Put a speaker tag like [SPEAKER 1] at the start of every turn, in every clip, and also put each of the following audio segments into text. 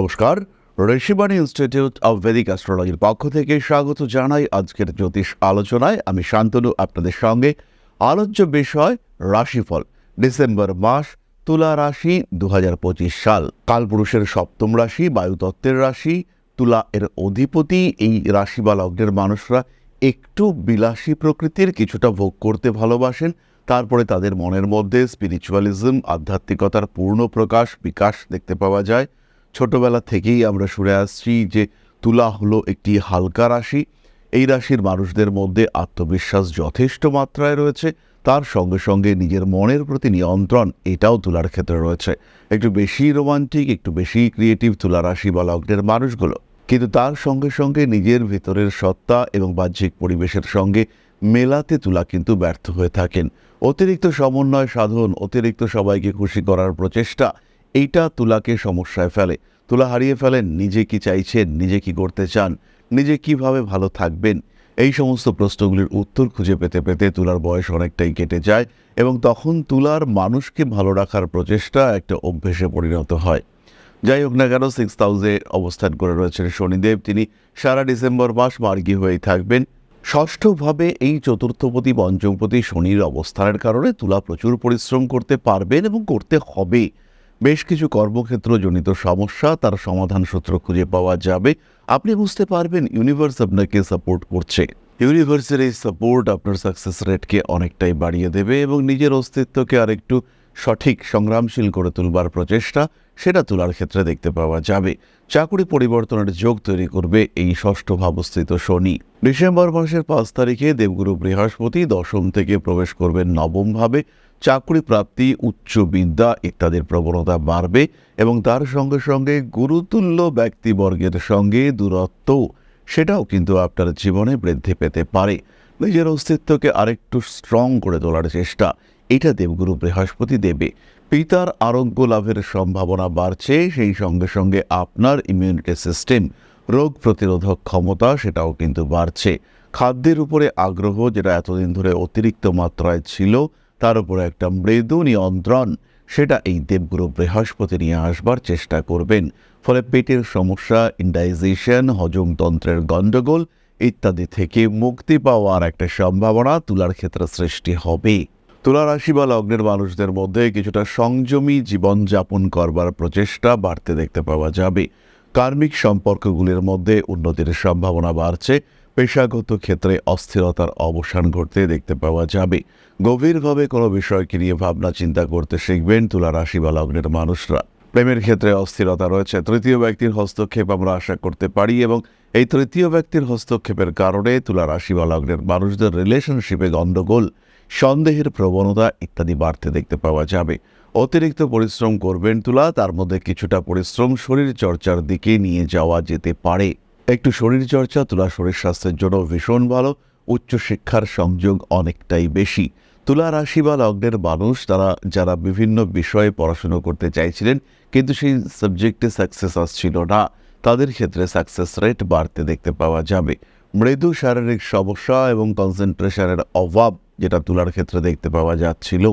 [SPEAKER 1] নমস্কার, Rishibani institute of Vedic অ্যাস্ট্রোলজির পক্ষ থেকে স্বাগত জানাই আজকের জ্যোতিষ আলোচনায়। আমি শান্তনু, আপনাদের সঙ্গে আলোচ্য বিষয় রাশিফল, ডিসেম্বর মাস, তুলা রাশি দু হাজার পঁচিশ সাল। কালপুরুষের সপ্তম রাশি বায়ুতত্ত্বের রাশি, তুলা এর অধিপতি, এই রাশি বা লগ্নের মানুষরা একটু বিলাসী প্রকৃতির কিছুটা ভোগ করতে ভালোবাসেন। তারপরে তাদের মনের মধ্যে স্পিরিচুয়ালিজম আধ্যাত্মিকতার পূর্ণ প্রকাশ, বিকাশ দেখতে পাওয়া যায়। ছোটবেলা থেকেই আমরা শুনে আসছি যে তুলা হলো একটি হালকা রাশি। এই রাশির মানুষদের মধ্যে আত্মবিশ্বাস যথেষ্ট মাত্রায় রয়েছে। তার সঙ্গে সঙ্গে নিজের মনের প্রতি নিয়ন্ত্রণ, এটাও তুলার ক্ষেত্রে রয়েছে। একটু বেশি রোমান্টিক, একটু বেশি ক্রিয়েটিভ তুলা রাশি বা লগ্নের মানুষগুলো। কিন্তু তার সঙ্গে সঙ্গে নিজের ভিতরের সত্তা এবং বাহ্যিক পরিবেশের সঙ্গে মেলাতে তুলা কিন্তু ব্যর্থ হয়ে থাকেন। অতিরিক্ত সমন্বয় সাধন, অতিরিক্ত সবাইকে খুশি করার প্রচেষ্টা এইটা তুলাকে সমস্যায় ফেলে। তুলা হারিয়ে ফেলেন নিজে কি চাইছেন নিজে কি করতে চান, নিজে কীভাবে ভালো থাকবেন, এই সমস্ত প্রশ্নগুলির উত্তর খুঁজে পেতে পেতে তুলার বয়স অনেকটাই কেটে যায় এবং তখন তুলার মানুষকে ভালো রাখার প্রচেষ্টা একটা অভ্যেসে পরিণত হয়। যাই হোক না কেন সিক্স হাউসে অবস্থান করে রয়েছেন শনিদেব। তিনি সারা ডিসেম্বর মাস মার্গী হয়েই থাকবেন। ষষ্ঠভাবে এই চতুর্থপতি পঞ্চমপতি শনির অবস্থানের কারণে তুলা প্রচুর পরিশ্রম করতে পারবেন এবং করতে হবে। বেশ কিছু কর্মক্ষেত্র জনিত সমস্যা, তার সমাধান সূত্র খুঁজে পাওয়া যাবে। আপনি বুঝতে পারবেন ইউনিভার্স আপনাকে সাপোর্ট করছে। ইউনিভার্সের এই সাপোর্ট আপনার সাকসেস রেটকে অনেকটাই বাড়িয়ে দেবে এবং নিজের অস্তিত্বকে আরেকটু সঠিক, সংগ্রামশীল করে তুলবার প্রচেষ্টা, সেটা তোলার ক্ষেত্রে দেখতে পাওয়া যাবে। চাকুরি পরিবর্তনের যোগ তৈরি করবে এই ষষ্ঠ ভাবস্থিত শনি। ডিসেম্বর মাসের পাঁচ তারিখে দেবগুরু বৃহস্পতি দশম থেকে প্রবেশ করবেন নবম ভাবে চাকরি প্রাপ্তি উচ্চ বিদ্যা ইত্যাদির প্রবণতা বাড়বে এবং তার সঙ্গে সঙ্গে গুরুতুল্য ব্যক্তিবর্গের সঙ্গে দূরত্ব সেটাও কিন্তু আপনার জীবনে বৃদ্ধি পেতে পারে। নিজের অস্তিত্বকে আরেকটু স্ট্রং করে তোলার চেষ্টা, এটা দেবগুরু বৃহস্পতি দেবে। পিতার আরোগ্য লাভের সম্ভাবনা বাড়ছে, সেই সঙ্গে সঙ্গে আপনার ইমিউনিটি সিস্টেম রোগ প্রতিরোধক ক্ষমতা, সেটাও কিন্তু বাড়ছে। খাদ্যের উপরে আগ্রহ, যেটা এতদিন ধরে অতিরিক্ত মাত্রায় ছিল তার উপরে একটা মৃদু নিয়ন্ত্রণ। সেটা এই দেবগুরু বৃহস্পতি নিয়ে আসবার চেষ্টা করবেন। ফলে পেটের সমস্যা ইন্ডাইজেশন হজমতন্ত্রের গণ্ডগোল ইত্যাদি থেকে মুক্তি পাওয়ার একটা সম্ভাবনা তুলার ক্ষেত্রে সৃষ্টি হবে। তুলা রাশি বা লগ্নের মানুষদের মধ্যে কিছুটা সংযমী জীবনযাপন করবার প্রচেষ্টা বাড়তে দেখতে পাওয়া যাবে। কার্মিক সম্পর্কগুলির মধ্যে উন্নতির সম্ভাবনা বাড়ছে। পেশাগত ক্ষেত্রে অস্থিরতার অবসান ঘটতে দেখতে পাওয়া যাবে। গভীরভাবে কোনো বিষয়কে নিয়ে ভাবনা চিন্তা করতে শিখবেন তুলা রাশি বা লগ্নের মানুষরা। প্রেমের ক্ষেত্রে অস্থিরতা রয়েছে, তৃতীয় ব্যক্তির হস্তক্ষেপ আমরা আশা করতে পারি এবং এই তৃতীয় ব্যক্তির হস্তক্ষেপের কারণে তুলা রাশি বা লগ্নের মানুষদের রিলেশনশিপে গণ্ডগোল, সন্দেহের প্রবণতা ইত্যাদি বাড়তে দেখতে পাওয়া যাবে। অতিরিক্ত পরিশ্রম করবেন তুলা, তার মধ্যে কিছুটা পরিশ্রম শরীর চর্চার দিকে নিয়ে যাওয়া যেতে পারে। একটু শরীর চর্চা তুলা শরীর স্বাস্থ্যের জন্য ভীষণ ভালো, উচ্চশিক্ষার সংযোগ অনেকটাই বেশি। তুলা রাশি বা লগ্নের মানুষ তারা, যারা বিভিন্ন বিষয়ে পড়াশুনো করতে চাইছিলেন, কিন্তু সেই সাবজেক্টে সাকসেস আসছিল না। তাদের ক্ষেত্রে সাকসেস রেট বাড়তে দেখতে পাওয়া যাবে। মৃদু শারীরিক সমস্যা এবং কনসেন্ট্রেশনের অভাব, যেটা তুলার ক্ষেত্রে দেখতে পাওয়া যাচ্ছিল।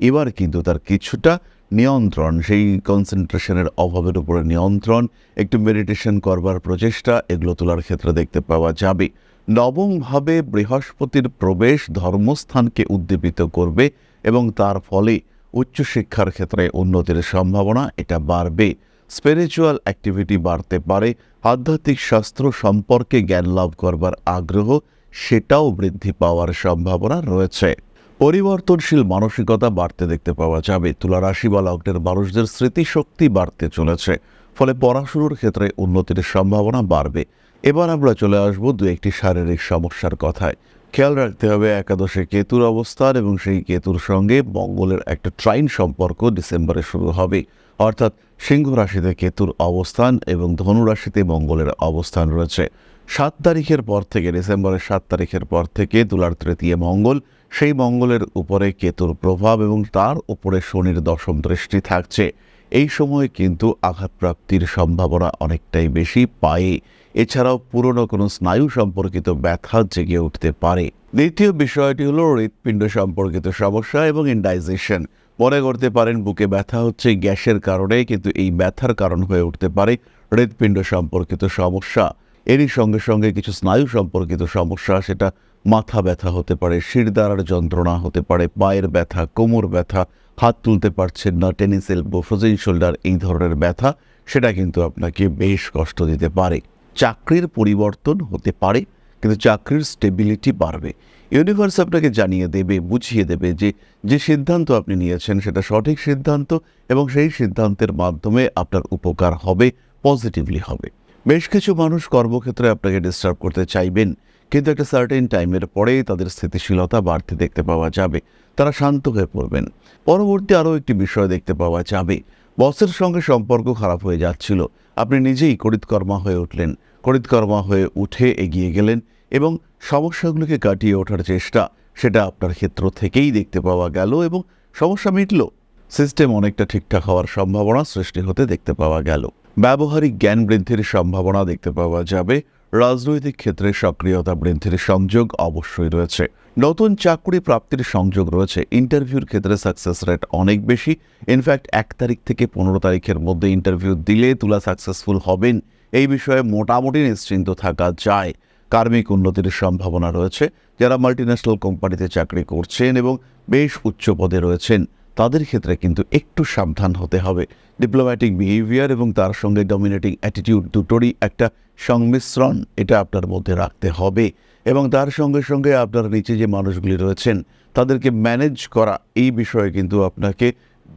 [SPEAKER 1] এবার কিন্তু তার কিছুটা নিয়ন্ত্রণ, সেই কনসেন্ট্রেশনের অভাবের উপরে নিয়ন্ত্রণ, একটু মেডিটেশন করবার প্রচেষ্টা, এগুলো তোলার ক্ষেত্রে দেখতে পাওয়া যাবে। নবমভাবে বৃহস্পতির প্রবেশ ধর্মস্থানকে উদ্দীপিত করবে এবং তার ফলে উচ্চশিক্ষার ক্ষেত্রে উন্নতির সম্ভাবনা এটা বাড়বে। স্পিরিচুয়াল অ্যাক্টিভিটি বাড়তে পারে, আধ্যাত্মিক শাস্ত্র সম্পর্কে জ্ঞান লাভ করবার আগ্রহ, সেটাও বৃদ্ধি পাওয়ার সম্ভাবনা রয়েছে। পরিবর্তনশীল মানসিকতা বাড়তে দেখতে পাওয়া যাবে। তুলা রাশি বা লগ্নের মানুষদের স্মৃতিশক্তি বাড়তে চলেছে, ফলে পড়াশুনোর ক্ষেত্রে উন্নতির সম্ভাবনা বাড়বে। এবার আমরা চলে আসব দু একটি শারীরিক সমস্যার কথায়। খেয়াল রাখতে হবে, একাদশে কেতুর অবস্থান এবং সেই কেতুর সঙ্গে মঙ্গলের একটা ট্রাইন সম্পর্ক ডিসেম্বরে শুরু হবে। অর্থাৎ সিংহ রাশিতে কেতুর অবস্থান এবং ধনু রাশিতে মঙ্গলের অবস্থান রয়েছে। সাত তারিখের পর থেকে, ডিসেম্বরের সাত তারিখের পর থেকে তুলার তৃতীয় মঙ্গল সেই মঙ্গলের উপরে কেতুর প্রভাব এবং তার উপরে শনির দশম দৃষ্টি থাকছে। এই সময় কিন্তু আঘাতপ্রাপ্তির সম্ভাবনা অনেকটাই বেশি পায়ে। এছাড়াও পুরনো কোনো স্নায়ু সম্পর্কিত ব্যথা জেগে উঠতে পারে। দ্বিতীয় বিষয়টি হলো হৃৎপিণ্ড সম্পর্কিত সমস্যা এবং ইন্ডাইজেশন মনে করতে পারেন বুকে ব্যথা হচ্ছে গ্যাসের কারণে, কিন্তু এই ব্যথার কারণ হয়ে উঠতে পারে হৃৎপিণ্ড সম্পর্কিত সমস্যা। এরই সঙ্গে সঙ্গে কিছু স্নায়ু সম্পর্কিত সমস্যা, সেটা মাথা ব্যথা হতে পারে শিরদাঁড়ার যন্ত্রণা হতে পারে, পায়ের ব্যথা, কোমর ব্যথা, হাত তুলতে পারছেন না, টেনিস, এলবো, ফ্রোজেন শোল্ডার এই ধরনের ব্যথা, সেটা কিন্তু আপনাকে বেশ কষ্ট দিতে পারে। চাকরির পরিবর্তন হতে পারে, কিন্তু চাকরির স্টেবিলিটি বাড়বে। ইউনিভার্স আপনাকে জানিয়ে দেবে, বুঝিয়ে দেবে যে যে সিদ্ধান্ত আপনি নিয়েছেন সেটা সঠিক সিদ্ধান্ত এবং সেই সিদ্ধান্তের মাধ্যমে আপনার উপকার হবে পজিটিভলি হবে। বেশ কিছু মানুষ কর্মক্ষেত্রে আপনাকে ডিস্টার্ব করতে চাইবেন। কিন্তু একটা সার্টেন টাইমের পরেই তাদের স্থিতিশীলতা বাড়তে দেখতে পাওয়া যাবে। তারা শান্ত হয়ে পড়বেন। পরবর্তী আরও একটি বিষয় দেখতে পাওয়া যাবে। বসের সঙ্গে সম্পর্ক খারাপ হয়ে যাচ্ছিল। আপনি নিজেই করিতকর্মা হয়ে উঠলেন। করিতকর্মা হয়ে উঠে এগিয়ে গেলেন এবং সমস্যাগুলোকে কাটিয়ে ওঠার চেষ্টা সেটা আপনার ক্ষেত্র থেকেই দেখতে পাওয়া গেল এবং সমস্যা মিটল। সিস্টেম অনেকটা ঠিকঠাক হওয়ার সম্ভাবনা সৃষ্টি হতে দেখতে পাওয়া গেল। ব্যবহারিক জ্ঞান বৃদ্ধির সম্ভাবনা দেখতে পাওয়া যাবে। রাজনৈতিক ক্ষেত্রে সক্রিয়তা বৃদ্ধির সংযোগ অবশ্যই রয়েছে। নতুন চাকরি প্রাপ্তির সংযোগ রয়েছে। ইন্টারভিউর ক্ষেত্রে সাকসেস রেট অনেক বেশি। ইনফ্যাক্ট এক তারিখ থেকে পনেরো তারিখের মধ্যে ইন্টারভিউ দিলে তুলা সাকসেসফুল হবেন। এই বিষয়ে মোটামুটি নিশ্চিন্ত থাকা যায়। কার্মিক উন্নতির সম্ভাবনা রয়েছে। যারা মাল্টিন্যাশনাল কোম্পানিতে চাকরি করছেন এবং বেশ উচ্চ পদে রয়েছেন। তাদের ক্ষেত্রে কিন্তু একটু সাবধান হতে হবে। ডিপ্লোম্যাটিক বিহেভিয়ার এবং তার সঙ্গে ডমিনেটিং অ্যাটিটিউড দুটোরই একটা সংমিশ্রণ এটা আপনার মধ্যে রাখতে হবে। এবং তার সঙ্গে সঙ্গে আপনার নিচে যে মানুষগুলি রয়েছেন, তাদেরকে ম্যানেজ করা, এই বিষয়ে কিন্তু আপনাকে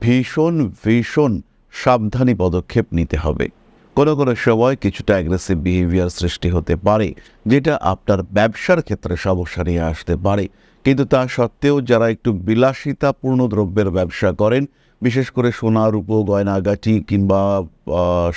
[SPEAKER 1] ভীষণ ভীষণ সাবধানী পদক্ষেপ নিতে হবে। কোনো কোনো সময় কিছুটা অ্যাগ্রেসিভ বিহেভিয়ার সৃষ্টি হতে পারে, যেটা আপনার ব্যবসার ক্ষেত্রে সমস্যা নিয়ে আসতে পারে। কিন্তু তা সত্ত্বেও যারা একটু বিলাসিতাপূর্ণ দ্রব্যের ব্যবসা করেন, বিশেষ করে সোনা রূপো গয়নাগাটি কিংবা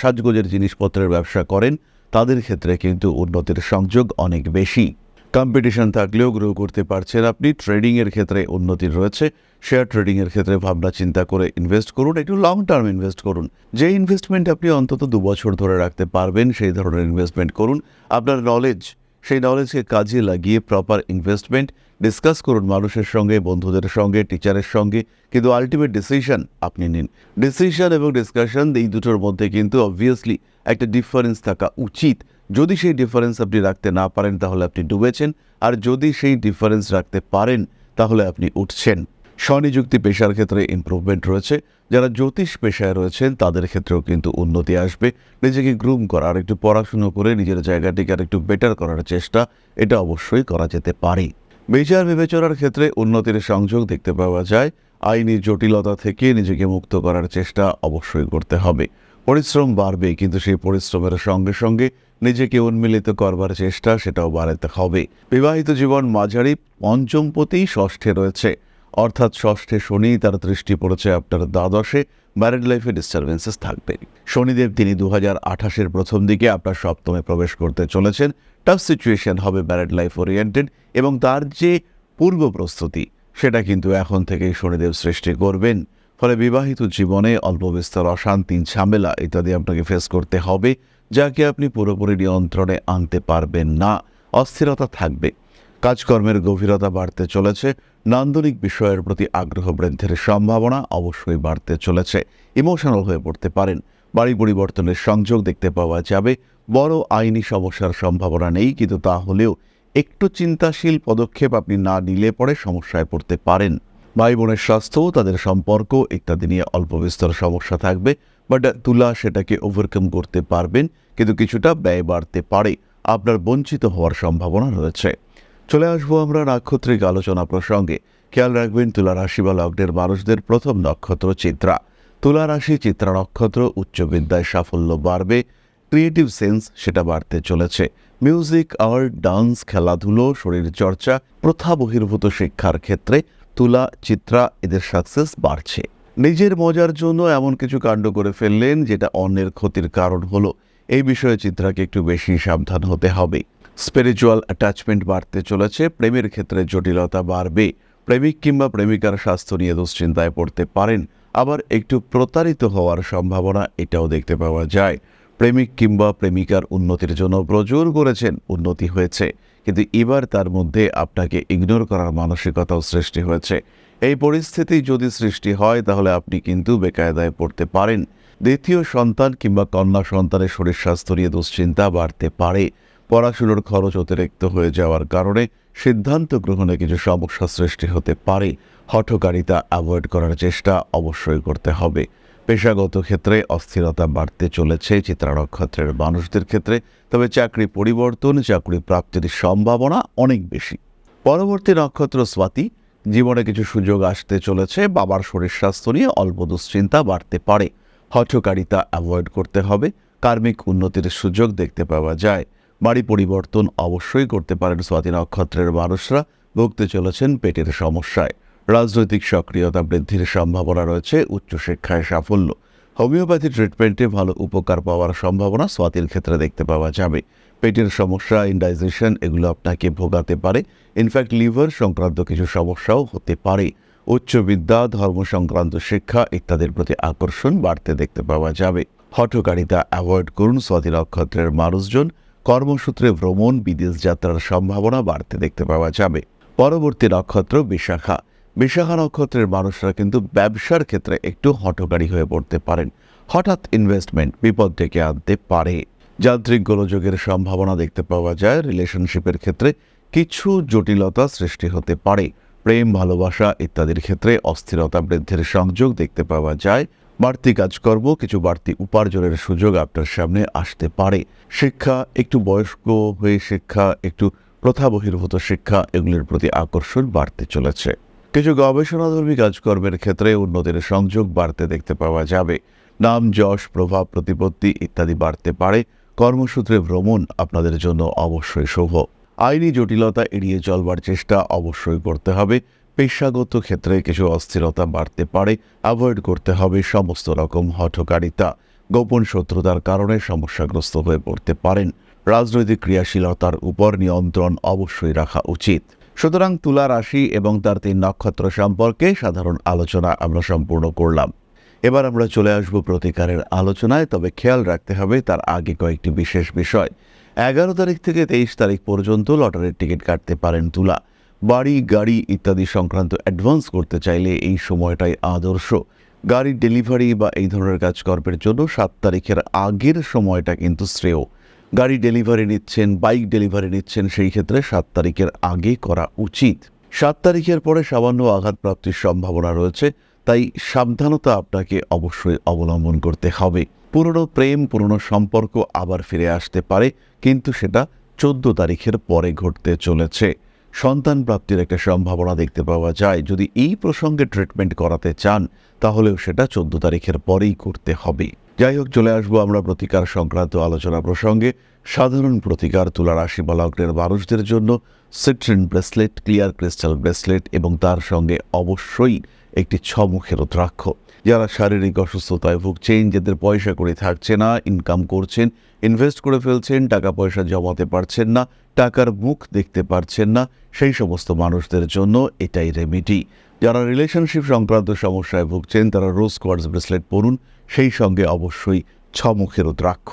[SPEAKER 1] সাজগোজের জিনিসপত্রের ব্যবসা করেন, তাদের ক্ষেত্রে কিন্তু উন্নতির সংযোগ অনেক বেশি। কম্পিটিশন থাকলেও গ্রো করতে পারছেন আপনি ট্রেডিংয়ের ক্ষেত্রে উন্নতি রয়েছে শেয়ার ট্রেডিংয়ের ক্ষেত্রে ভাবনা চিন্তা করে ইনভেস্ট করুন, একটু লং টার্ম ইনভেস্ট করুন। যে ইনভেস্টমেন্ট আপনি অন্তত দু বছর ধরে রাখতে পারবেন, সেই ধরনের ইনভেস্টমেন্ট করুন। আপনার নলেজ সেই নলেজকে কাজে লাগিয়ে প্রপার ইনভেস্টমেন্ট ডিসকাস করুন মানুষের সঙ্গে, বন্ধুদের সঙ্গে টিচারের সঙ্গে, কিন্তু আলটিমেট ডিসিশন আপনি নিন। ডিসিশন এবং ডিসকাশন এই দুটোর মধ্যে কিন্তু অবভিয়াসলি একটা ডিফারেন্স থাকা উচিত। যদি সেই ডিফারেন্স আপনি রাখতে না পারেন, তাহলে আপনি ডুবেছেন। আর যদি সেই ডিফারেন্স রাখতে পারেন, তাহলে আপনি উঠছেন। স্বনিযুক্তি পেশার ক্ষেত্রে ইমপ্রুভমেন্ট রয়েছে। যারা জ্যোতিষ পেশায় রয়েছেন, তাদের ক্ষেত্রেও কিন্তু উন্নতি আসবে। নিজেকে গ্রুম করা, আর একটু পড়াশুনো করে নিজের জায়গাটিকে আর একটু বেটার করার চেষ্টা, এটা অবশ্যই করা যেতে পারে। বিচার বিবেচনার ক্ষেত্রে উন্নতির সংযোগ দেখতে পাওয়া যায়। আইনি জটিলতা থেকে নিজেকে মুক্ত করার চেষ্টা অবশ্যই করতে হবে। পরিশ্রম বাড়বে, কিন্তু সেই পরিশ্রমের সঙ্গে সঙ্গে নিজেকে উন্মিলিত করবার চেষ্টা সেটাও বাড়াতে হবে। বিবাহিত জীবন মাঝারি, পঞ্চম পঞ্চমপতি ষষ্ঠে রয়েছে। অর্থাৎ ষষ্ঠে শনি তার দৃষ্টি পড়েছে আপনার দ্বাদশে ম্যারিড লাইফে ডিস্টারবেন্সেস থাকবে। শনিদেব তিনি দু হাজার আঠাশের প্রথম দিকে আপনার সপ্তমে প্রবেশ করতে চলেছেন। টাফ সিচুয়েশন হবে ম্যারিড লাইফ ওরিয়েন্টেড এবং তার যে পূর্ব প্রস্তুতি, সেটা কিন্তু এখন থেকেই শনিদেব সৃষ্টি করবেন। ফলে বিবাহিত জীবনে অল্প বিস্তর অশান্তি, ঝামেলা ইত্যাদি আপনাকে ফেস করতে হবে যাকে আপনি পুরোপুরি নিয়ন্ত্রণে আনতে পারবেন না। অস্থিরতা থাকবে। কাজকর্মের গভীরতা বাড়তে চলেছে। নান্দনিক বিষয়ের প্রতি আগ্রহ বৃদ্ধির সম্ভাবনা অবশ্যই বাড়তে চলেছে। ইমোশনাল হয়ে পড়তে পারেন। বাড়ি পরিবর্তনের সংযোগ দেখতে পাওয়া যাবে। বড় আইনি সমস্যার সম্ভাবনা নেই, কিন্তু তা হলেও একটু চিন্তাশীল পদক্ষেপ আপনি না নিলে পরে সমস্যায় পড়তে পারেন। ভাই বোনের স্বাস্থ্য, তাদের সম্পর্ক ইত্যাদি নিয়ে অল্প বিস্তর সমস্যা থাকবে, বাট তুলা সেটাকে ওভারকাম করতে পারবেন, কিন্তু কিছুটা ব্যয় বাড়তে পারে। আপনার বঞ্চিত হওয়ার সম্ভাবনা রয়েছে। চলে আসব আমরা নাক্ষত্রিক আলোচনা প্রসঙ্গে। খেয়াল রাখবেন তুলা রাশি বা লগ্নের মানুষদের প্রথম নক্ষত্র চিত্রা। তুলা রাশি চিত্রা নক্ষত্র উচ্চ বিদ্যায় সাফল্য বাড়বে ক্রিয়েটিভ সেন্স সেটা বাড়তে চলেছে। মিউজিক আর্ট ডান্স খেলাধুলো শরীরচর্চা প্রথা বহির্ভূত শিক্ষার ক্ষেত্রে তুলা, চিত্রা এদের সাকসেস বাড়ছে। নিজের মজার জন্য এমন কিছু কাণ্ড করে ফেললেন যেটা অন্যের ক্ষতির কারণ হলো। এই বিষয়ে চিত্রাকে একটু বেশি সাবধান হতে হবে। স্পিরিচুয়াল অ্যাটাচমেন্ট বাড়তে চলেছে, প্রেমের ক্ষেত্রে জটিলতা বাড়বে। প্রেমিক কিংবা প্রেমিকার স্বাস্থ্য নিয়ে দুশ্চিন্তায় পড়তে পারেন, আবার একটু প্রতারিত হওয়ার সম্ভাবনা এটাও দেখতে পাওয়া যায়। প্রেমিক কিংবা প্রেমিকার উন্নতির জন্য প্রচুর করেছেন, উন্নতি হয়েছে। কিন্তু এবার তার মধ্যে আপনাকে ইগনোর করার মানসিকতাও সৃষ্টি হয়েছে। এই পরিস্থিতি যদি সৃষ্টি হয়, তাহলে আপনি কিন্তু বেকায়দায় পড়তে পারেন। দ্বিতীয় সন্তান কিংবা কন্যা সন্তানের শরীর স্বাস্থ্য নিয়ে দুশ্চিন্তা বাড়তে পারে। পড়াশুনোর খরচ অতিরিক্ত হয়ে যাওয়ার কারণে সিদ্ধান্ত গ্রহণে কিছু সমস্যা সৃষ্টি হতে পারে। হঠকারিতা অ্যাভয়েড করার চেষ্টা অবশ্যই করতে হবে। পেশাগত ক্ষেত্রে অস্থিরতা বাড়তে চলেছে চিত্রা নক্ষত্রের মানুষদের ক্ষেত্রে, তবে চাকরি পরিবর্তন, চাকরি প্রাপ্তির সম্ভাবনা অনেক বেশি। পরবর্তী নক্ষত্র স্বাতি, জীবনে কিছু সুযোগ আসতে চলেছে, বাবার শরীর স্বাস্থ্য নিয়ে অল্প দুশ্চিন্তা বাড়তে পারে। হঠকারিতা অ্যাভয়েড করতে হবে, কার্মিক উন্নতির সুযোগ দেখতে পাওয়া যায়। বাড়ি পরিবর্তন অবশ্যই করতে পারেন স্বাতি নক্ষত্রের মানুষরা। ভুগতে চলেছেন পেটের সমস্যায়। রাজনৈতিক সক্রিয়তা বৃদ্ধির সম্ভাবনা রয়েছে, উচ্চশিক্ষায় সাফল্য। হোমিওপ্যাথি ট্রিটমেন্টে ভালো উপকার পাওয়ার সম্ভাবনা স্বাতির ক্ষেত্রে দেখতে পাওয়া যাবে। পেটের সমস্যা ইন্ডাইজেশন এগুলো আপনাকে ভোগাতে পারে। ইনফ্যাক্ট লিভার সংক্রান্ত কিছু সমস্যাও হতে পারে। উচ্চ বিদ্যা, ধর্ম সংক্রান্ত শিক্ষা ইত্যাদির প্রতি আকর্ষণ বাড়তে দেখতে পাওয়া যাবে। হঠকারিতা অ্যাভয়েড করুন স্বাতি নক্ষত্রের মানুষজন। কর্মসূত্রে ভ্রমণ, বিদেশ যাত্রার সম্ভাবনা বাড়তে দেখতে পাওয়া যাবে। পরবর্তী নক্ষত্র বিশাখা। বিশাখা নক্ষত্রের মানুষরা কিন্তু ব্যবসার ক্ষেত্রে একটু হঠকারী হয়ে পড়তে পারেন। হঠাৎ ইনভেস্টমেন্ট বিপদ ডেকে আনতে পারে। যান্ত্রিক গোলযোগের সম্ভাবনা দেখতে পাওয়া যায়। রিলেশনশিপের ক্ষেত্রে কিছু জটিলতা সৃষ্টি হতে পারে। প্রেম, ভালোবাসা ইত্যাদির ক্ষেত্রে অস্থিরতা বৃদ্ধির সংযোগ দেখতে পাওয়া যায়। বাড়তি কাজকর্ম, কিছু বাড়তি উপার্জনের সুযোগ আপনার সামনে আসতে পারে। শিক্ষা, একটু বয়স্ক হয়ে শিক্ষা, একটু প্রথা বহির্ভূত শিক্ষা, এগুলির প্রতি আকর্ষণ বাড়তে চলেছে। কিছু গবেষণাধর্মী কাজকর্মের ক্ষেত্রে উন্নতির সংযোগ বাড়তে দেখতে পাওয়া যাবে। নাম, যশ, প্রভাব, প্রতিপত্তি ইত্যাদি বাড়তে পারে। কর্মসূত্রে ভ্রমণ আপনাদের জন্য অবশ্যই শুভ। আইনি জটিলতা এড়িয়ে চলবার চেষ্টা অবশ্যই করতে হবে। পেশাগত ক্ষেত্রে কিছু অস্থিরতা বাড়তে পারে। অ্যাভয়েড করতে হবে সমস্ত রকম হঠকারিতা। গোপন শত্রুতার কারণে সমস্যাগ্রস্ত হয়ে পড়তে পারেন। রাজনৈতিক ক্রিয়াশীলতার উপর নিয়ন্ত্রণ অবশ্যই রাখা উচিত। সুতরাং তুলা রাশি এবং তার তিন নক্ষত্র সম্পর্কে সাধারণ আলোচনা আমরা সম্পূর্ণ করলাম। এবার আমরা চলে আসব প্রতিকারের আলোচনায়, তবে খেয়াল রাখতে হবে তার আগে কয়েকটি বিশেষ বিষয়। এগারো তারিখ থেকে তেইশ তারিখ পর্যন্ত লটারির টিকিট কাটতে পারেন তুলা। বাড়ি, গাড়ি ইত্যাদি সংক্রান্ত অ্যাডভান্স করতে চাইলে এই সময়টাই আদর্শ। গাড়ির ডেলিভারি বা এই ধরনের কাজকর্মের জন্য সাত তারিখের আগের সময়টা কিন্তু শ্রেয়। গাড়ি ডেলিভারি নিচ্ছেন বাইক ডেলিভারি নিচ্ছেন, সেই ক্ষেত্রে সাত তারিখের আগে করা উচিত। সাত তারিখের পরে সামান্য আঘাতপ্রাপ্তির সম্ভাবনা রয়েছে, তাই সাবধানতা আপনাকে অবশ্যই অবলম্বন করতে হবে। পুরনো প্রেম, পুরনো সম্পর্ক আবার ফিরে আসতে পারে, কিন্তু সেটা চোদ্দ তারিখের পরে ঘটতে চলেছে। সন্তান প্রাপ্তির একটা সম্ভাবনা দেখতে পাওয়া যায়। যদি এই প্রসঙ্গে ট্রিটমেন্ট করাতে চান, তাহলেও সেটা চোদ্দ তারিখের পরেই করতে হবে। যাই হোক, চলে আসব আমরা প্রতিকার সংক্রান্ত আলোচনা প্রসঙ্গে। সাধারণ প্রতিকার তুলা রাশি বা লগ্নের মানুষদের জন্য citrine bracelet clear crystal bracelet এবং তার সঙ্গে অবশ্যই একটি ছমুখের রুদ্রাক্ষ। যারা শারীরিক অসুস্থতায় ভুগছেন, যাদের পয়সা করে থাকছে না ইনকাম করছেন ইনভেস্ট করে ফেলছেন, টাকা পয়সা জমাতে পারছেন না, টাকার মুখ দেখতে পারছেন না, সেই সমস্ত মানুষদের জন্য এটাই রেমিডি যারা রিলেশনশিপ সংক্রান্ত সমস্যায় ভুগছেন, তারা রোজ কোয়ার্স ব্রেসলেট পরুন, সেই সঙ্গে অবশ্যই ছমুখের দ্রাক্ষ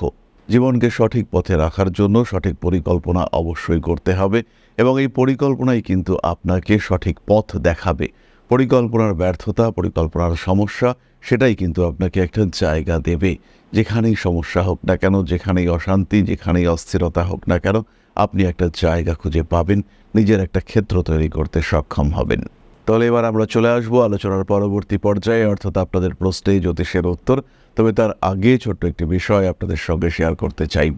[SPEAKER 1] জীবনকে সঠিক পথে রাখার জন্য সঠিক পরিকল্পনা অবশ্যই করতে হবে এবং এই পরিকল্পনাই কিন্তু আপনাকে সঠিক পথ দেখাবে। পরিকল্পনার ব্যর্থতা, পরিকল্পনার সমস্যা, সেটাই কিন্তু আপনাকে একটা জায়গা দেবে। যেখানেই সমস্যা হোক না কেন, যেখানেই অশান্তি, যেখানেই অস্থিরতা হোক না কেন, আপনি একটা জায়গা খুঁজে পাবেন, নিজের একটা ক্ষেত্র তৈরি করতে সক্ষম হবেন। তাহলে এবার আমরা চলে আসব আলোচনার পরবর্তী পর্যায়ে, অর্থাৎ আপনাদের প্রশ্নে জ্যোতিষের উত্তর। তবে তার আগে ছোট্ট একটি বিষয় আপনাদের সঙ্গে শেয়ার করতে চাইব।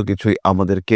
[SPEAKER 1] কিছুই আমাদেরকে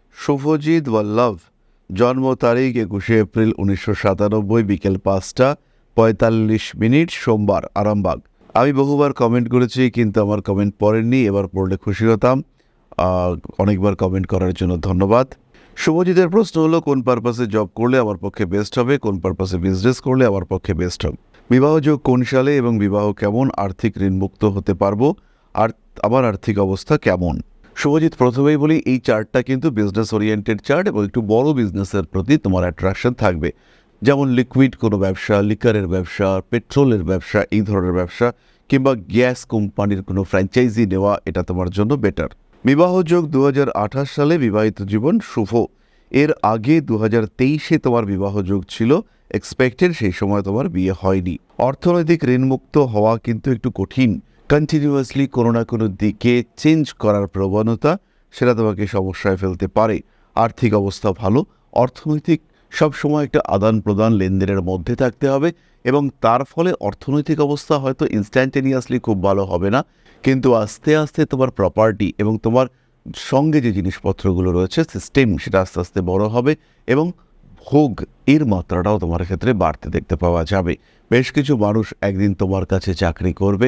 [SPEAKER 1] শুভজিৎ ওয়াল্লভ জন্ম তারিখ একুশে এপ্রিল উনিশশো সাতানব্বই, বিকেল পাঁচটা পঁয়তাল্লিশ মিনিট, সোমবার, আরামবাগ। আমি বহুবার কমেন্ট করেছি, কিন্তু আমার কমেন্ট পড়েননি, এবার পড়লে খুশি হতাম। অনেকবার কমেন্ট করার জন্য ধন্যবাদ। শুভজিতের প্রশ্ন হলো, কোন পারপাসে জব করলে আমার পক্ষে বেস্ট হবে? কোন পারপাসে বিজনেস করলে আমার পক্ষে বেস্ট হবে? বিবাহযোগ কোন সালে এবং বিবাহ কেমন? আর্থিক ঋণমুক্ত হতে পারব? আর আমার আর্থিক অবস্থা কেমন? শুভজিৎ, প্রথমেই বলি, এই চার্টটা কিন্তু বিজনেস ওরিয়েন্টেড চার্ট এবং একটু বড় বিজনেসের প্রতি তোমার অ্যাট্রাকশন থাকবে। যেমন লিকুইড কোনো ব্যবসা লিকারের ব্যবসা পেট্রোলের ব্যবসা, এই ধরনের ব্যবসা, কিংবা গ্যাস কোম্পানির কোনো ফ্র্যাঞ্চাইজি নেওয়া, এটা তোমার জন্য বেটার বিবাহযোগ দু সালে বিবাহিত জীবন শুভ। এর আগে দু হাজার তেইশে তোমার বিবাহযোগ ছিল এক্সপেক্টেড সেই সময় তোমার বিয়ে হয়নি। অর্থনৈতিক ঋণমুক্ত হওয়া কিন্তু একটু কঠিন। কন্টিনিউয়াসলি কোনো না কোনো দিকে চেঞ্জ করার প্রবণতা, সেটা তোমাকে সমস্যায় ফেলতে পারে। আর্থিক অবস্থা ভালো, অর্থনৈতিক সবসময় একটা আদান প্রদান লেনদেনের মধ্যে থাকতে হবে এবং তার ফলে অর্থনৈতিক অবস্থা হয়তো ইনস্ট্যান্টেনিয়াসলি খুব ভালো হবে না। কিন্তু আস্তে আস্তে তোমার প্রপার্টি এবং তোমার সঙ্গে যে জিনিসপত্রগুলো রয়েছে সিস্টেম সেটা আস্তে আস্তে বড় হবে এবং ভোগ এর মাত্রাটাও তোমার ক্ষেত্রে বাড়তে দেখতে পাওয়া যাবে। বেশ কিছু মানুষ একদিন তোমার কাছে চাকরি করবে